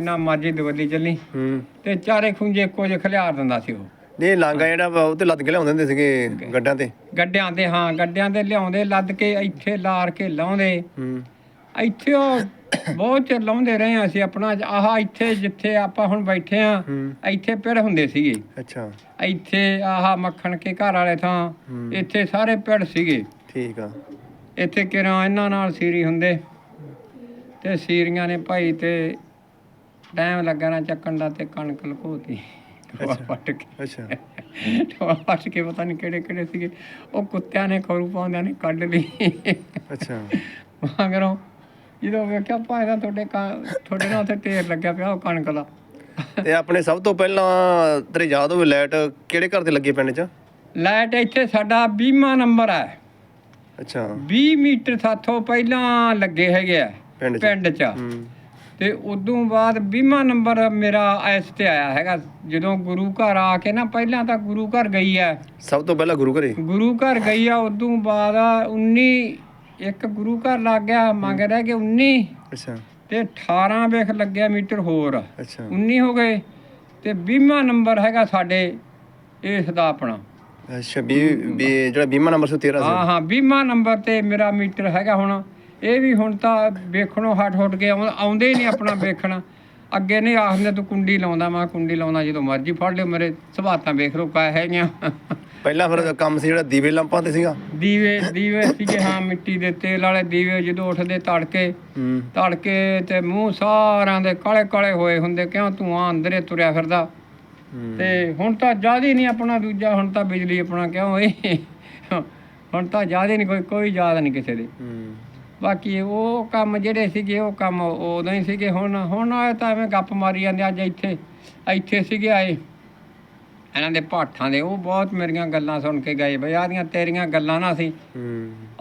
ਨਾ ਮਾਜੀ ਦਵੱਲੀ ਚੱਲੀ। ਹੂੰ। ਤੇ ਚਾਰੇ ਖੁੰਝੇ ਜਿਹੇ ਖਲਿਆਰ ਦਿੰਦਾ ਸੀ ਉਹ। ਨਹੀਂ ਲਾਂਗਾ ਜਿਹੜਾ ਵਾ ਉਹ ਤੇ ਲੱਦ ਕੇ ਲਿਆਉਂਦੇ ਹੁੰਦੇ ਸੀਗੇ ਗੱਡਾਂ ਤੇ। ਗੱਡਿਆਂ ਤੇ ਹਾਂ ਗੱਡਿਆਂ ਤੇ ਲਿਆਉਂਦੇ ਲੱਦ ਕੇ ਇੱਥੇ ਲਾਰ ਕੇ ਲਾਉਂਦੇ। ਹੂੰ। ਇੱਥੇ ਉਹ ਬਹੁਤ ਚਿਰ ਲਾਉਂਦੇ ਰਹੇ ਅਸੀਂ ਆਪਣਾ ਆਹ ਇੱਥੇ ਜਿੱਥੇ ਆਪਾਂ ਹੁਣ ਬੈਠੇ ਆ ਇੱਥੇ ਪਿੜ ਹੁੰਦੇ ਸੀਗੇ। ਅੱਛਾ। ਇੱਥੇ ਆਹ ਮੱਖਣ ਕੇ ਘਰ ਵਾਲੇ ਥਾਂ। ਇੱਥੇ ਸਾਰੇ ਪਿੜ ਸੀਗੇ। ਠੀਕ ਆ। ਇੱਥੇ ਕਿਰਾਂ ਇਹਨਾਂ ਨਾਲ ਸੀਰੀ ਹੁੰਦੇ। ਤੇ ਸੀਰੀਆਂ ਨੇ ਭਾਈ ਤੇ ਟਾਈਮ ਲੱਗਾ ਨਾ ਚੱਕਣ ਦਾ ਤੇ ਕਣਕ ਲਕੋਤੀ। ਟੋਆ ਪੱਟ ਕੇ। ਅੱਛਾ। ਟੋਆ ਪੱਟ ਕੇ ਪਤਾ ਨਹੀਂ ਕਿਹੜੇ ਕਿਹੜੇ ਸੀਗੇ। ਉਹ ਕੁੱਤਿਆਂ ਨੇ ਖਰੂ ਪਾਉਂਦਿਆਂ ਨੇ ਕੱਢ ਲਈ। ਅੱਛਾ। ਮਗਰੋਂ ਜਦੋਂ ਵੇਖਿਆ ਦਾ ਤੁਹਾਡੇ ਕ- ਤੁਹਾਡੇ ਨਾਲ ਉੱਥੇ ਢੇਰ ਲੱਗਿਆ ਪਿਆ ਉਹ ਕਣਕ ਦਾ। ਤੇ ਆਪਣੇ ਸਭ ਤੋਂ ਪਹਿਲਾਂ ਤੇਰੇ ਯਾਦ ਹੋਵੇ ਲਾਈਟ ਕਿਹੜੇ ਘਰ ਤੇ ਲੱਗੀ ਪਿੰਡ 'ਚ? ਲਾਈਟ ਇੱਥੇ ਸਾਡਾ 20ਵਾਂ ਨੰਬਰ ਹੈ। ਅੱਛਾ। 20 ਮੀਟਰ ਸਾਥੋਂ ਪਹਿਲਾਂ ਲੱਗੇ ਹੈਗੇ ਆ। ਪਿੰਡ 'ਚ। ਪਿੰਡ 'ਚ। ਹੂੰ। ਤੇ ਉਦੋਂ ਬਾਅਦ 20ਵਾਂ ਨੰਬਰ ਮੇਰਾ ਐਸ ਤੇ ਆਇਆ ਹੈਗਾ। ਜਦੋਂ ਗੁਰੂ ਘਰ ਆ ਕੇ ਨਾ ਪਹਿਲਾਂ ਤਾਂ ਗੁਰੂ ਘਰ ਗਈ ਆ ਸਭ ਤੋਂ ਪਹਿਲਾਂ ਗੁਰੂ ਘਰੇ? ਗੁਰੂ ਘਰ ਗਈ ਆ ਉਦੋਂ ਬਾਅਦ 19 ਇੱਕ ਗੁਰੂ ਘਰ ਲੱਗ ਗਿਆ ਮੰਗ ਰਹਿ ਗਏ 19 ਅੱਛਾ। ਤੇ 18 ਵੇਖ ਲੱਗਿਆ ਮੀਟਰ ਹੋਰ। ਅੱਛਾ। 19 ਹੋ ਗਏ। ਤੇ 20ਵਾਂ ਨੰਬਰ ਹੈਗਾ ਸਾਡੇ ਇਸ ਦਾ ਆਪਣਾ। ਅੱਛਾ ਵੀ ਜਿਹੜਾ ਬੀਮਾ ਨੰਬਰ ਸੀ 13 ਹਾਂ ਸੀ? ਹਾਂ 20ਵਾਂ ਨੰਬਰ ਤੇ ਮੇਰਾ ਮੀਟਰ ਹੈਗਾ ਹੁਣ। ਇਹ ਵੀ ਹੁਣ ਤਾਂ ਵੇਖਣੋਂ ਹਟ ਹਟ ਕੇ ਆਉਂ- ਆਉਂਦੇ ਹੀ ਨਹੀਂ ਆਪਣਾ ਵੇਖਣ। ਅੱਗੇ ਨਹੀਂ ਆਖਦੇ ਤੂੰ ਕੁੰਡੀ ਲਾਉਂਦਾ ਮੈਂ ਕੁੰਡੀ ਲਾਉਂਦਾ ਜਦੋਂ ਮਰਜ਼ੀ ਫੜ ਲਿਓ ਮੇਰੇ ਸੁਭਾਤਾਂ ਵੇਖ ਲਓ ਕਾ ਹੈਗੀਆਂ। ਪਹਿਲਾਂ ਫਿਰ ਕੰਮ ਸੀ ਜਿਹੜਾ ਦੀਵੇ ਲੰਪਾਂ ਤੇ ਸੀਗਾ। ਦੀਵੇ ਦੀਵੇ ਸੀਗੇ ਹਾਂ ਮਿੱਟੀ ਦੇ ਤੇਲ ਵਾਲੇ ਦੀਵੇ ਜਦੋਂ ਉੱਠਦੇ ਤੜਕੇ ਤੜਕੇ ਤੇ ਮੂੰਹ ਸਾਰਿਆਂ ਦੇ ਕਾਲੇ ਕਾਲੇ ਹੋਏ ਹੁੰਦੇ ਕਿਉਂ ਧੂਆਂ ਅੰਦਰੇ ਤੁਰਿਆ ਫਿਰਦਾ। ਤੇ ਹੁਣ ਤਾਂ ਜ਼ਿਆਦਾ ਨਹੀਂ ਆਪਣਾ ਦੂਜਾ ਹੁਣ ਤਾਂ ਬਿਜਲੀ ਆਪਣਾ ਕਿਉਂ ਇਹ ਹੁਣ ਤਾਂ ਜ਼ਿਆਦਾ ਨਹੀਂ ਕੋਈ ਕੋਈ ਯਾਦ ਨਹੀਂ ਕਿਸੇ ਦੇ। ਬਾਕੀ ਉਹ ਕੰਮ ਜਿਹੜੇ ਸੀਗੇ ਉਹ ਕੰਮ ਉਦੋਂ ਹੀ ਸੀਗੇ ਹੁਣ ਹੁਣ ਆਏ ਤਾਂ ਐਵੇਂ ਗੱਪ ਮਾਰੀ ਜਾਂਦੇ ਅੱਜ ਇੱਥੇ ਇੱਥੇ ਸੀਗੇ ਆਏ। ਇਹਨਾਂ ਦੇ ਪਾਠਾਂ ਦੇ ਉਹ ਬਹੁਤ ਮੇਰੀਆਂ ਗੱਲਾਂ ਸੁਣ ਕੇ ਗਏ ਬਈ ਆਦੀਆਂ ਤੇਰੀਆਂ ਗੱਲਾਂ ਨਾ ਸੀ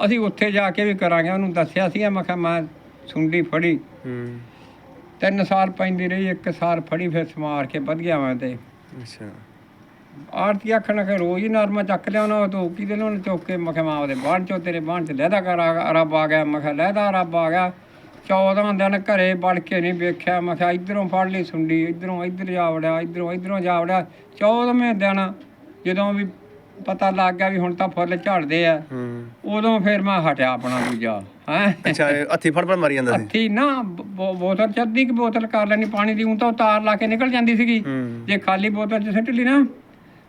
ਅਸੀਂ ਉੱਥੇ ਜਾ ਕੇ ਵੀ ਕਰਾਂਗੇ ਉਹਨੂੰ ਦੱਸਿਆ ਸੀ ਮੈਂ ਕਿਹਾ ਮੈਂ ਸੁੰਡੀ ਫੜੀ। ਤਿੰਨ ਸਾਲ ਪੈਂਦੀ ਰਹੀ ਇੱਕ ਸਾਲ ਫੜੀ ਫਿਰ ਸਮਾਰ ਕੇ ਵਧ ਗਿਆ ਮੈਂ ਤੇ। ਅੱਛਾ। ਆਰਤੀ ਆਖਣ ਕਿ ਰੋਜ਼ ਹੀ ਨਰਮਾ ਚੱਕ ਲਿਆਉਣਾ ਉਹ ਤੋਂ ਕਿਹਦੇ ਨੂੰ ਚੁੱਕ ਕੇ? ਮੈਂ ਕਿਹਾ ਮਾਂ ਉਹਦੇ ਬਾਣ ਚੋਂ ਤੇਰੇ ਬਾਣ ਚ ਲਹਿਦਾ ਕਰ ਰੱਬ ਆ ਗਿਆ। ਮੈਂ ਕਿਹਾ ਲਹਿਦਾ ਰੱਬ ਆ ਗਿਆ। 14 ਦਿਨ ਘਰੇ ਵੜ ਕੇ ਨਹੀਂ ਵੇਖਿਆ। ਮੈਂ ਕਿਹਾ ਇਧਰੋਂ ਫੜ ਲਈ ਸੁੰਡੀ ਇਧਰੋਂ ਇਧਰ ਜਾ ਵੜਿਆ ਇਧਰੋਂ ਇਧਰੋਂ ਜਾ ਵੜਿਆ। 14ਵੇਂ ਦਿਨ ਜਦੋਂ ਵੀ ਪਤਾ ਲੱਗ ਗਿਆ ਵੀ ਹੁਣ ਤਾਂ ਫੁੱਲ ਝੜਦੇ ਆ ਉਦੋਂ ਫਿਰ ਮੈਂ ਹਟਿਆ ਆਪਣਾ ਦੂਜਾ ਹੈ। ਅੱਛਾ ਹੱਥੀ ਫੜ ਫੜ ਮਾਰੀ ਜਾਂਦਾ ਸੀ? ਹੱਥੀ ਨਾ ਬੋਤਲ ਚ ਅੱਧੀ ਕੁ ਬੋਤਲ ਕਰ ਲੈਣੀ ਪਾਣੀ ਦੀ ਉਂ ਤਾਂ ਉਹ ਤਾਰ ਲਾ ਕੇ ਨਿਕਲ ਜਾਂਦੀ ਸੀਗੀ। ਜੇ ਖਾਲੀ ਬੋਤਲ ਚ ਸਿੱਟ ਲਈ ਨਾ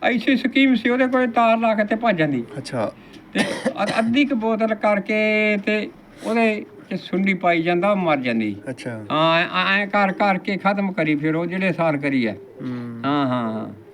ਐਸੀ ਸਕੀਮ ਸੀ ਉਹਦੇ ਕੋਲ ਤਾਰ ਲਾ ਕੇ ਤੇ ਭੱਜ ਜਾਂਦੀ। ਅੱਛਾ। ਤੇ ਅ- ਅੱਧੀ ਕੁ ਬੋਤਲ ਕਰਕੇ ਤੇ ਉਹਦੇ ਚ ਸੁੰਡੀ ਪਾਈ ਜਾਂਦਾ ਉਹ ਮਰ ਜਾਂਦੀ। ਅੱਛਾ। ਹਾਂ ਐ ਕਰ ਕਰਕੇ ਖਤਮ ਕਰੀ ਫਿਰ ਉਹ ਜਿਹੜੇ ਸਾਲ ਕਰੀ ਹੂੰ। ਹਾਂ ਹਾਂ ਹਾਂ।